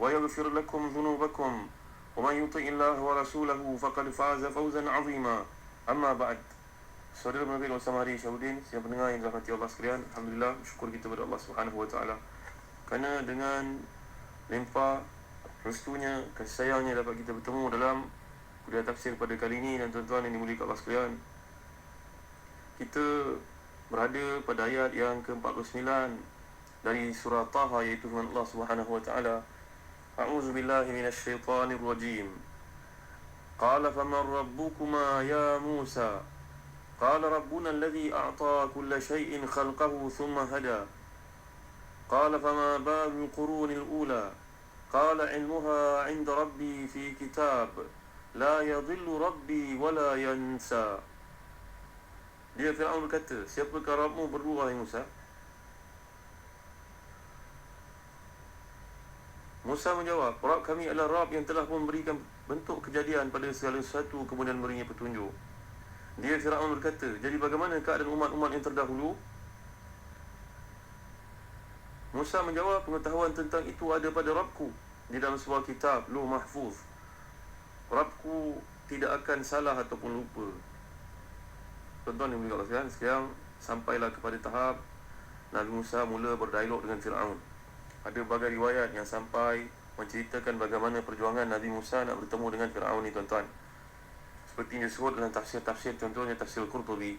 ويغفر لكم ذنوبكم ومن يطع الله ورسوله فقد فاز فوزا عظيما أما بعد Saudara Nabi Muhammad Hari Syahudin Siapa pendengar yang dirahmati Allah sekalian Alhamdulillah Syukur kita kepada Allah Subhanahu Wa Taala. Kerana dengan Lempar Restunya Kasih sayangnya dapat kita bertemu dalam Kuliah tafsir pada kali ini Dan tuan-tuan yang dimuliakan Allah sekalian Kita Berada pada ayat yang ke-49 Dari surah Taha Iaitu firman Allah Subhanahu Wa Taala. أعوذ بالله من الشيطان الرجيم. قال فمن ربكما يا موسى؟ قال ربنا الذي أعطى كل شيء خلقه ثم هدى. قال فما بال القرون الأولى؟ قال علمها عند ربي في كتاب. لا يضل ربي ولا ينسى. Dia Fir'aun berkata, siapakah Rabbimu berdua, Musa? Musa menjawab, Rabb kami adalah Rabb yang telah memberikan bentuk kejadian pada segala sesuatu kemudian berinya petunjuk. Dia Fir'aun berkata, jadi bagaimana keadaan umat-umat yang terdahulu? Musa menjawab, pengetahuan tentang itu ada pada Rabbku di dalam sebuah kitab, Luh Mahfuz. Rabbku tidak akan salah ataupun lupa. Tuan-tuan yang berkata, sekarang sampailah kepada tahap Nabi Musa mula berdialog dengan Fir'aun. Ada berbagai riwayat yang sampai menceritakan bagaimana perjuangan Nabi Musa nak bertemu dengan Fir'aun ni tuan-tuan. Seperti yang disebut dalam tafsir-tafsir contohnya tafsir Qurtubi.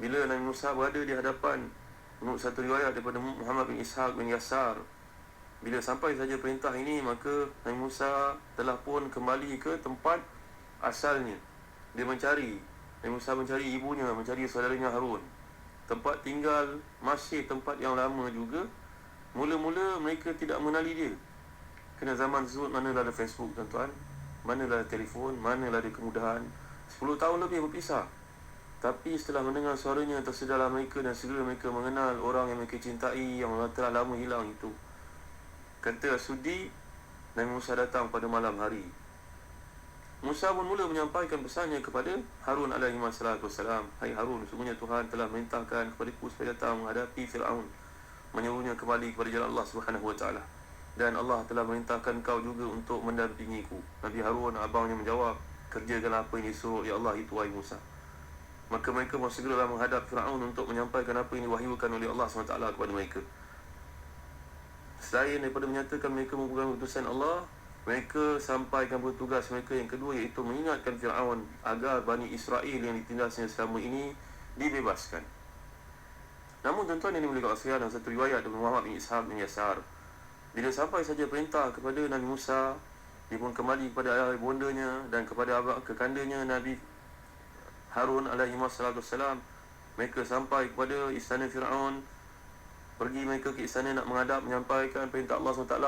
Bila Nabi Musa berada di hadapan menurut satu riwayat daripada Muhammad bin Ishaq bin Yasar. Bila sampai saja perintah ini maka Nabi Musa telah pun kembali ke tempat asalnya. Dia mencari Nabi Musa mencari ibunya, mencari saudaranya Harun. Tempat tinggal masih tempat yang lama juga Mula-mula mereka tidak mengenali dia. Kena zaman tersebut manalah ada Facebook tuan-tuan. Manalah ada telefon, manalah ada kemudahan. 10 tahun lebih berpisah. Tapi setelah mendengar suaranya tersedarlah mereka dan segera mereka mengenal orang yang mereka cintai Yang telah lama hilang itu. Kata Sudi Nabi Musa datang pada malam hari. Musa pun mula menyampaikan pesannya kepada Harun alaihi wassalam Hai Harun, sungguhnya Tuhan telah merintahkan kepada ku supaya datang menghadapi Fir'aun menyuruhnya kembali kepada jalan Allah Subhanahu Wa Taala dan Allah telah merintahkan kau juga untuk mendampingiku. Nabi Harun abangnya menjawab, kerjakanlah apa yang disuruh oleh Allah itu wahai Musa. Maka mereka pun segeralah menghadap Firaun untuk menyampaikan apa yang diwahyukan oleh Allah SWT kepada mereka. Selain daripada menyatakan mereka memegang utusan Allah, mereka sampaikan bertugas mereka yang kedua iaitu mengingatkan Firaun agar Bani Israel yang ditindasnya selama ini dibebaskan. Namun tuan-tuan yang dimulakan Rasulullah dalam satu riwayat dari Muhammad bin Ishaq bin Yasar. Bila sampai saja perintah kepada Nabi Musa Dia pun kembali kepada ayah bondanya dan kepada abang kekandanya Nabi Harun alaihi wassalam. Mereka sampai kepada istana Fir'aun. Pergi mereka ke istana nak menghadap menyampaikan perintah Allah SWT.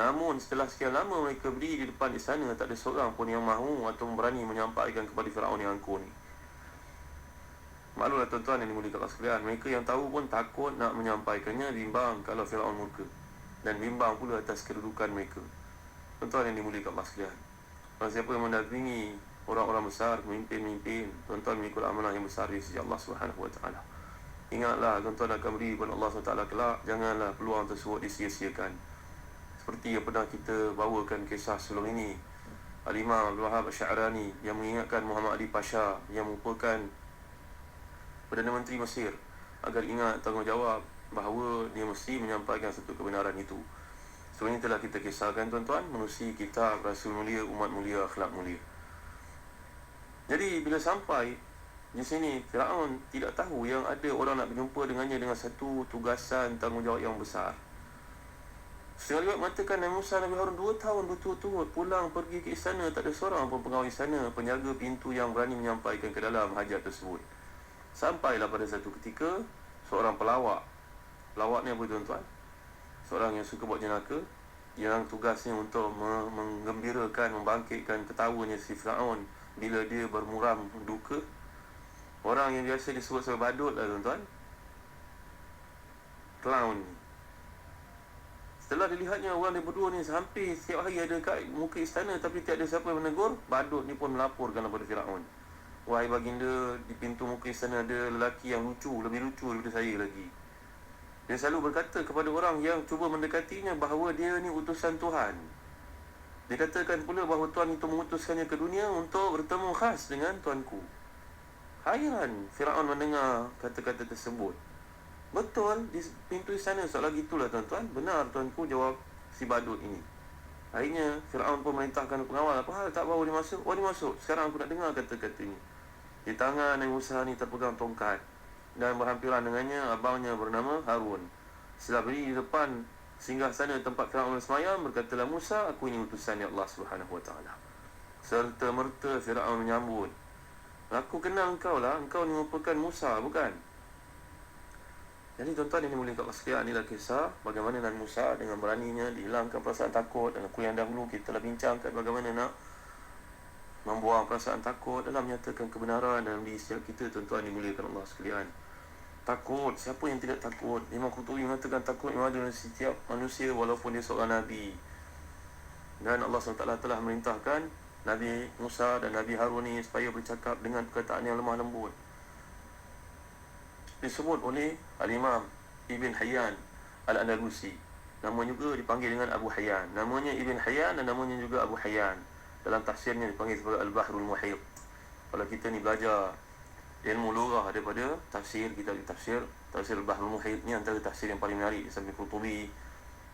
Namun setelah sekian lama mereka berdiri di depan istana Tak ada seorang pun yang mahu atau berani menyampaikan kepada Fir'aun yang angkuh ni Maklumlah tuan-tuan yang Allah sekalian Mereka yang tahu pun takut nak menyampaikannya Bimbang kalau Fir'aun murka. Dan bimbang pula atas kedudukan mereka. Tuan-tuan yang Allah sekalian Kalau siapa yang mendampingi Orang-orang besar, pemimpin-pemimpin Tuan-tuan mengikut amanah yang besar di sisi Allah SWT Ingatlah tuan-tuan akan beri kepada Allah SWT kelak Janganlah peluang tersebut disia-siakan. Seperti yang pernah kita bawakan kisah sebelum ini Al-Imam Abdul Wahab Syarani Yang mengingatkan Muhammad Ali Pasha Yang merupakan Perdana Menteri Mesir agar ingat tanggungjawab bahawa dia mesti menyampaikan satu kebenaran itu. Sebenarnya telah kita kisahkan tuan-tuan Menusi kitab Rasul mulia, umat mulia, akhlak mulia. Jadi bila sampai di sini Fir'aun tidak tahu yang ada orang nak berjumpa dengannya dengan satu tugasan tanggungjawab yang besar. Setengah liwat mengatakan Nabi Musa Nabi Harun dua tahun berturut-turut pulang pergi ke istana tak ada seorang pun pengawal istana penjaga pintu yang berani menyampaikan ke dalam hajat tersebut Sampailah pada satu ketika seorang pelawak. Pelawak ni apa tuan-tuan? Seorang yang suka buat jenaka Yang tugasnya untuk menggembirakan, membangkitkan ketawanya si Fir'aun Bila dia bermuram duka. Orang yang biasa disebut sebagai badut lah tuan-tuan. Clown. Ni Setelah dilihatnya orang dia berdua ni Hampir setiap hari ada kat muka istana Tapi tiada siapa yang menegur Badut ni pun melaporkan kepada Fir'aun Wahai baginda Di pintu muka istana ada lelaki yang lucu Lebih lucu daripada saya lagi. Dia selalu berkata kepada orang yang cuba mendekatinya Bahawa dia ni utusan Tuhan. Dia katakan pula bahawa Tuhan itu mengutuskannya ke dunia Untuk bertemu khas dengan Tuanku Hairan Fir'aun mendengar kata-kata tersebut. Betul di pintu istana soal lagi itulah tuan-tuan Benar tuanku jawab si badut ini. Akhirnya Fir'aun pun merintahkan pengawal Apa hal? Tak bawa dia masuk? Oh dia masuk. Sekarang aku nak dengar kata-kata ini Di tangan Nabi Musa ni terpegang tongkat. Dan berhampiran dengannya abangnya bernama Harun. Setelah berdiri di depan Singgah sana tempat Fir'aun semayam Berkatalah Musa aku ini utusan ya Allah Taala. Serta merta Fir'aun menyambut. Aku kenal engkau lah Engkau ni merupakan Musa bukan? Jadi tuan-tuan ini boleh kat sekalian Inilah kisah bagaimana Nabi Musa Dengan beraninya dihilangkan perasaan takut. Dan aku yang dahulu kita telah bincangkan Bagaimana nak Membuang perasaan takut Dalam menyatakan kebenaran Dalam diri setiap kita tuan-tuan dimuliakan Allah sekalian Takut Siapa yang tidak takut Imam Qutubi mengatakan takut Yang ada dalam setiap manusia Walaupun dia seorang Nabi Dan Allah SWT telah merintahkan Nabi Musa dan Nabi Harun ni supaya bercakap dengan perkataan yang lemah lembut. Disebut oleh Al-Imam Ibn Hayyan Al-Andalusi. Namanya juga dipanggil dengan Abu Hayyan. Namanya Ibn Hayyan dan namanya juga Abu Hayyan. Dalam tafsirnya dipanggil sebagai Al-Bahrul Muhit. Kalau kita ni belajar ilmu lurah daripada tafsir, kita di tafsir. Tafsir Al-Bahrul Muhit ni antara tafsir yang paling menarik. Sambil Qutubi.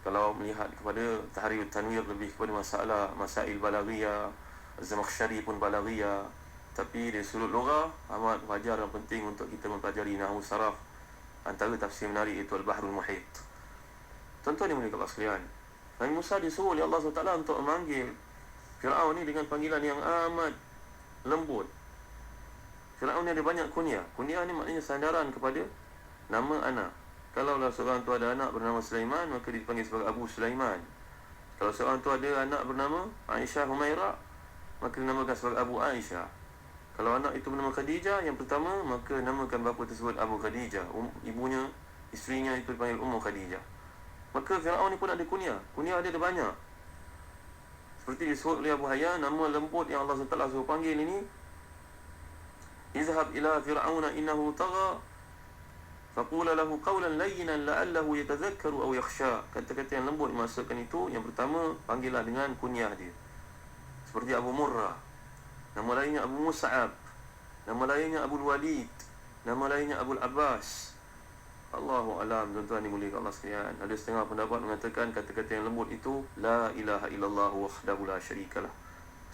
Kalau melihat kepada Tahrir Tanwir lebih kepada masalah, masail balaghiyah, Zamakhsyari pun balaghiyah tapi dari sudut logah amat wajar dan penting untuk kita mempelajari nahwu saraf antara tafsir menarik itu al-bahrul muhit tuan-tuan yang mulia sekalian Nabi Musa disuruh oleh Allah SWT untuk memanggil Fir'aun ni dengan panggilan yang amat lembut Fir'aun ni ada banyak kunyah kunyah ni maknanya sandaran kepada nama anak kalau lah seorang tu ada anak bernama Sulaiman maka dipanggil sebagai Abu Sulaiman kalau seorang tu ada anak bernama Aisyah Humairah maka dinamakan sebagai Abu Aisyah. Kalau anak itu bernama Khadijah yang pertama, maka namakan bapa tersebut Abu Khadijah. Um, ibunya, isterinya itu dipanggil Ummu Khadijah. Maka Fir'aun ni pun ada kunyah. Kunyah dia ada banyak. Seperti disebut oleh Abu Hayyan, nama lembut yang Allah SWT suruh panggil ini. Izhab ila Fir'auna innahu tagha. Faqula lahu qawlan layyinan la'allahu yatazakkaru aw yakhsha. Kata-kata yang lembut dimasukkan itu, yang pertama, panggillah dengan kunyah dia seperti Abu Murrah nama lainnya Abu Mus'ab nama lainnya Abu Walid nama lainnya Abu Abbas Allahu alam. Tuan-tuan dimuliakan Allah sekalian. Ada setengah pendapat mengatakan kata-kata yang lembut itu la ilaha illallah wahdahu la syarikalah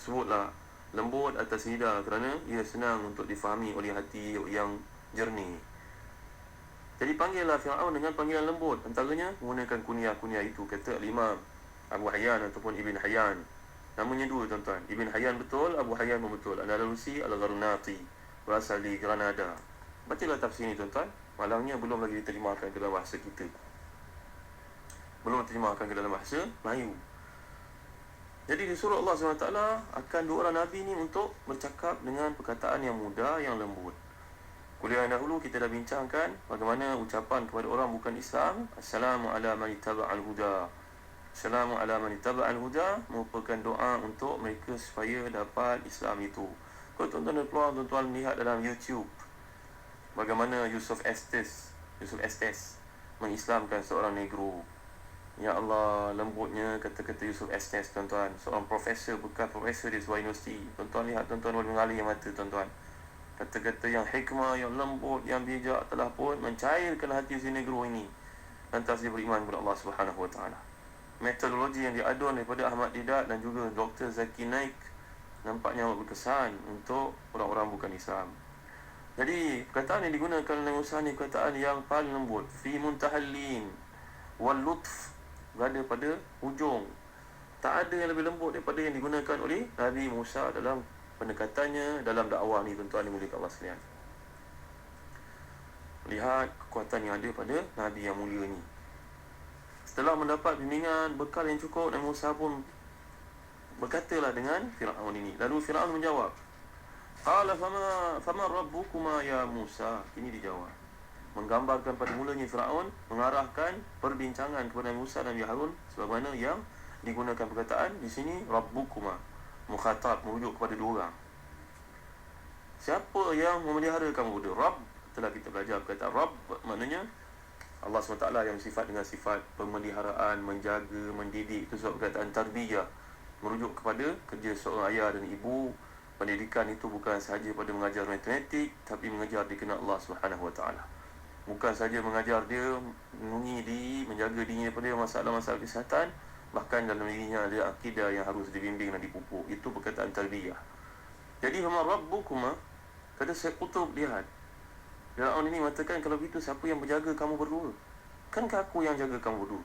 sebutlah lembut atas lidah kerana ia senang untuk difahami oleh hati yang jernih. Jadi panggillah Fir'aun dengan panggilan lembut. Antaranya menggunakan kunyah-kunyah itu kata Imam Abu Hayyan ataupun Ibn Hayyan. Namanya dua tuan-tuan. Ibn Hayyan betul, Abu Hayyan pun betul. Al-Alusi, Al-Gharnati Berasal di Granada. Bacalah tafsir ni tuan-tuan Malangnya belum lagi diterjemahkan ke dalam bahasa kita. Belum diterjemahkan ke dalam bahasa Melayu. Jadi disuruh Allah SWT Akan dua orang Nabi ni untuk bercakap Dengan perkataan yang mudah, yang lembut. Kuliah yang dahulu kita dah bincangkan Bagaimana ucapan kepada orang bukan Islam. Assalamualaikum warahmatullahi wabarakatuh Assalamu ala man al huda merupakan doa untuk mereka supaya dapat Islam itu. Kalau tuan-tuan dan tuan-tuan lihat dalam YouTube bagaimana Yusuf Estes, Yusuf Estes mengislamkan seorang negro. Ya Allah, lembutnya kata-kata Yusuf Estes tuan-tuan, seorang profesor bekas profesor di sebuah universiti. Tuan-tuan lihat tuan-tuan boleh mengalir mata tuan-tuan. Kata-kata yang hikmah, yang lembut, yang bijak telah pun mencairkan hati si negro ini. Lantas dia beriman kepada Allah Subhanahu Wa Taala. metodologi yang diadun daripada Ahmad Didat dan juga Dr. Zaki Naik nampaknya amat berkesan untuk orang-orang bukan Islam. Jadi perkataan yang digunakan oleh Musa ni perkataan yang paling lembut fi muntahallin wal lutf berada pada ujung. Tak ada yang lebih lembut daripada yang digunakan oleh Nabi Musa dalam pendekatannya dalam dakwah ni tuan-tuan dimuliakan Allah sekalian. Lihat kekuatan yang ada pada Nabi yang mulia ni. Setelah mendapat bimbingan bekal yang cukup Nabi Musa pun berkatalah dengan Firaun ini. Lalu Firaun menjawab, "Qala fama fama rabbukuma ya Musa?" Ini dijawab. Menggambarkan pada mulanya Firaun mengarahkan perbincangan kepada Musa dan Harun sebagaimana yang digunakan perkataan di sini rabbukuma mukhatab merujuk kepada dua orang. Siapa yang memelihara kamu berdua? Rabb telah kita belajar perkataan Rabb maknanya Allah SWT yang sifat dengan sifat pemeliharaan, menjaga, mendidik itu sebab perkataan tarbiyah merujuk kepada kerja seorang ayah dan ibu pendidikan itu bukan sahaja pada mengajar matematik tapi mengajar dikenal Allah Subhanahu Wa Taala bukan sahaja mengajar dia mengunyi diri menjaga dirinya daripada masalah-masalah kesihatan bahkan dalam dirinya ada akidah yang harus dibimbing dan dipupuk itu perkataan tarbiyah jadi hama rabbukuma kata saya kutub lihat Fir'aun ini mengatakan kalau begitu siapa yang berjaga kamu berdua? Kankah aku yang jaga kamu berdua?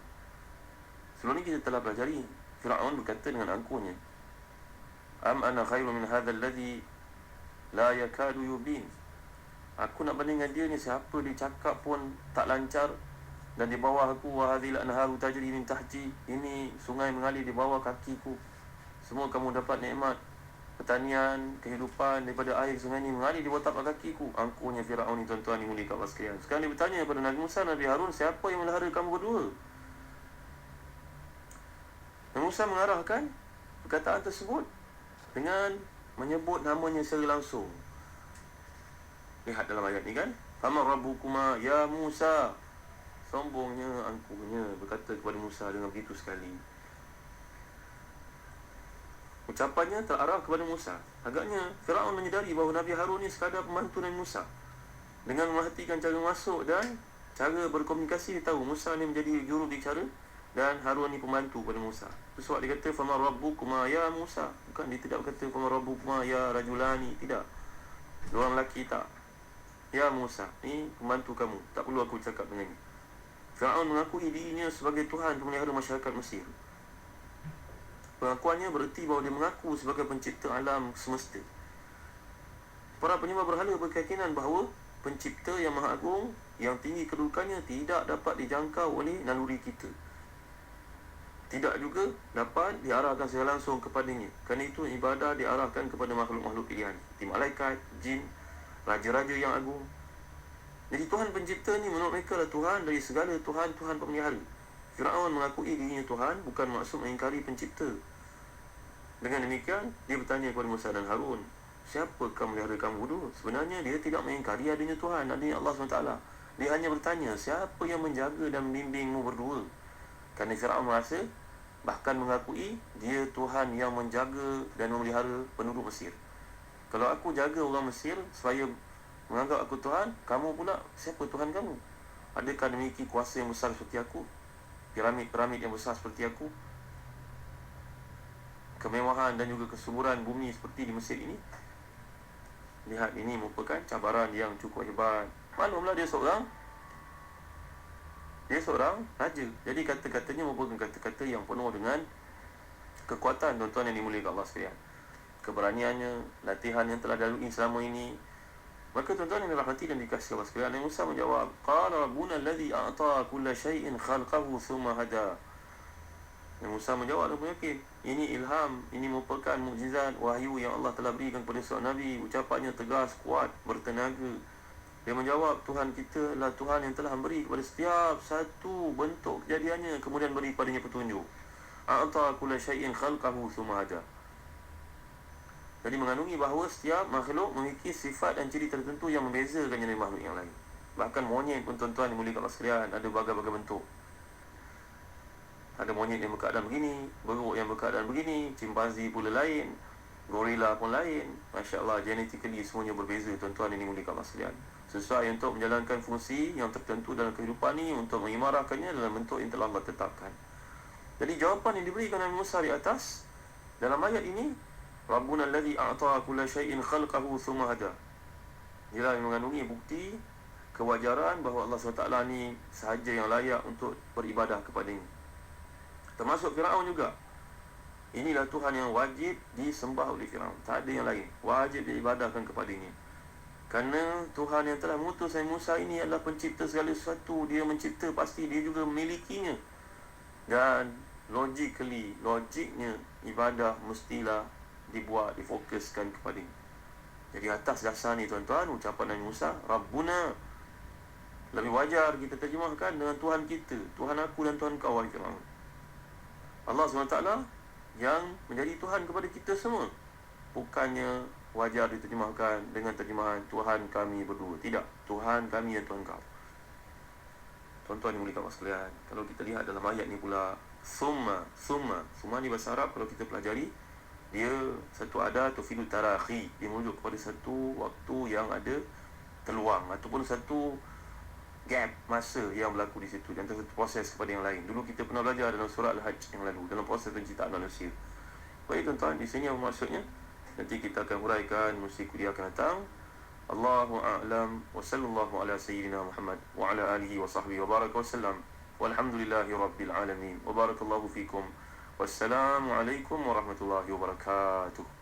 Sebelum ini kita telah pelajari Fir'aun berkata dengan angkuhnya Am ana khairu min hadha alladhi la yakadu yubin Aku nak banding dengan dia ni siapa dia cakap pun tak lancar dan di bawah aku wa hadhil anharu tajri min tahti ini sungai mengalir di bawah kakiku semua kamu dapat nikmat pertanian, kehidupan daripada air sungai ini mengalir di bawah tapak kakiku. Angkuhnya Firaun ni tuan-tuan dimuliakan Allah sekalian. Sekarang dia bertanya kepada Nabi Musa, Nabi Harun, siapa yang melihara kamu berdua? Nabi Musa mengarahkan perkataan tersebut dengan menyebut namanya secara langsung. Lihat dalam ayat ni kan. Fama rabbukuma ya Musa. Sombongnya angkuhnya berkata kepada Musa dengan begitu sekali. Ucapannya terarah kepada Musa. Agaknya Firaun menyedari bahawa Nabi Harun ini sekadar pembantu Nabi Musa. Dengan memerhatikan cara masuk dan cara berkomunikasi dia tahu Musa ni menjadi juru bicara dan Harun ni pembantu pada Musa. Sebab dia kata fama rabbukuma ya Musa. Bukan dia tidak berkata fama rabbukuma ya rajulani, tidak. Dua orang lelaki tak. Ya Musa, ni pembantu kamu. Tak perlu aku cakap dengan ni. Firaun mengakui dirinya sebagai Tuhan pemelihara masyarakat Mesir. Pengakuannya bererti bahawa dia mengaku sebagai pencipta alam semesta. Para penyembah berhala berkeyakinan bahawa pencipta yang maha agung yang tinggi kedudukannya tidak dapat dijangkau oleh naluri kita. Tidak juga dapat diarahkan secara langsung kepadanya. Kerana itu ibadah diarahkan kepada makhluk-makhluk pilihan. Di malaikat, jin, raja-raja yang agung. Jadi Tuhan pencipta ni menurut mereka adalah Tuhan dari segala Tuhan-Tuhan pemelihara. Fir'aun mengakui dirinya Tuhan bukan maksud mengingkari pencipta. Dengan demikian, dia bertanya kepada Musa dan Harun, siapa kamu melihara kamu dulu? Sebenarnya dia tidak mengingkari adanya Tuhan, adanya Allah SWT. Dia hanya bertanya, siapa yang menjaga dan membimbingmu berdua? Kerana Fir'aun merasa, bahkan mengakui dia Tuhan yang menjaga dan memelihara penduduk Mesir. Kalau aku jaga orang Mesir supaya menganggap aku Tuhan, kamu pula siapa Tuhan kamu? Adakah memiliki kuasa yang besar seperti aku? piramid-piramid yang besar seperti aku kemewahan dan juga kesuburan bumi seperti di Mesir ini lihat ini merupakan cabaran yang cukup hebat maklumlah dia seorang dia seorang raja jadi kata-katanya merupakan kata-kata yang penuh dengan kekuatan tuan-tuan yang dimuliakan Allah sekalian keberaniannya latihan yang telah dilalui selama ini Maka tuan-tuan yang dirahmati dan dikasihi Allah sekalian, Nabi Musa menjawab, "Qala rabbuna alladhi a'ta kulla shay'in khalqahu thumma hada." Nabi Musa menjawab dan yakin, ini ilham, ini merupakan mukjizat wahyu yang Allah telah berikan kepada seorang nabi. Ucapannya tegas, kuat, bertenaga. Dia menjawab, Tuhan kita adalah Tuhan yang telah memberi kepada setiap satu bentuk kejadiannya kemudian beri padanya petunjuk. A'ta kulla shay'in khalqahu thumma hada. Jadi mengandungi bahawa setiap makhluk memiliki sifat dan ciri tertentu yang membezakannya dari makhluk yang lain. Bahkan monyet pun tuan-tuan dimuliakan Allah sekalian ada berbagai-bagai bentuk. Ada monyet yang berkeadaan begini, beruk yang berkeadaan begini, cimpanzi pula lain, gorila pun lain. Masya Allah, genetically semuanya berbeza tuan-tuan yang dimuliakan Allah sekalian. Sesuai untuk menjalankan fungsi yang tertentu dalam kehidupan ini untuk mengimarahkannya dalam bentuk yang telah Allah tetapkan. Jadi jawapan yang diberikan Nabi Musa di atas dalam ayat ini Rabbuna alladhi a'ta kulla syai'in khalqahu thumma hada. Ialah yang mengandungi bukti kewajaran bahawa Allah SWT ni sahaja yang layak untuk beribadah kepada ini. Termasuk Firaun juga. Inilah Tuhan yang wajib disembah oleh Firaun. Tak ada yang lain. Wajib diibadahkan kepada Kerana Tuhan yang telah mengutus Nabi Musa ini adalah pencipta segala sesuatu. Dia mencipta pasti dia juga memilikinya. Dan logically, logiknya ibadah mestilah dibuat, difokuskan kepada ini. Jadi atas dasar ni tuan-tuan, ucapan Nabi Musa, Rabbuna. Lebih wajar kita terjemahkan dengan Tuhan kita. Tuhan aku dan Tuhan kau, wahai Fir'aun. Allah SWT yang menjadi Tuhan kepada kita semua. Bukannya wajar diterjemahkan dengan terjemahan Tuhan kami berdua. Tidak. Tuhan kami dan Tuhan kau. Tuan-tuan yang mulia sekalian. Kalau kita lihat dalam ayat ni pula. Summa. Summa. Summa ni bahasa Arab kalau kita pelajari. Dia satu ada atau filu tarakhi. Dia merujuk kepada satu waktu yang ada keluang. Ataupun satu gap masa yang berlaku di situ. Dan satu proses kepada yang lain. Dulu kita pernah belajar dalam surah Al-Hajj yang lalu. Dalam proses penciptaan manusia. Baik tuan-tuan. Di sini apa maksudnya? Nanti kita akan huraikan musim kuliah akan datang. Allahu a'lam wa sallallahu ala sayyidina Muhammad wa ala alihi wa sahbihi wa baraka wa sallam. Walhamdulillahi rabbil alamin. Wa barakallahu fikum. Wassalamu alaikum warahmatullahi wabarakatuh.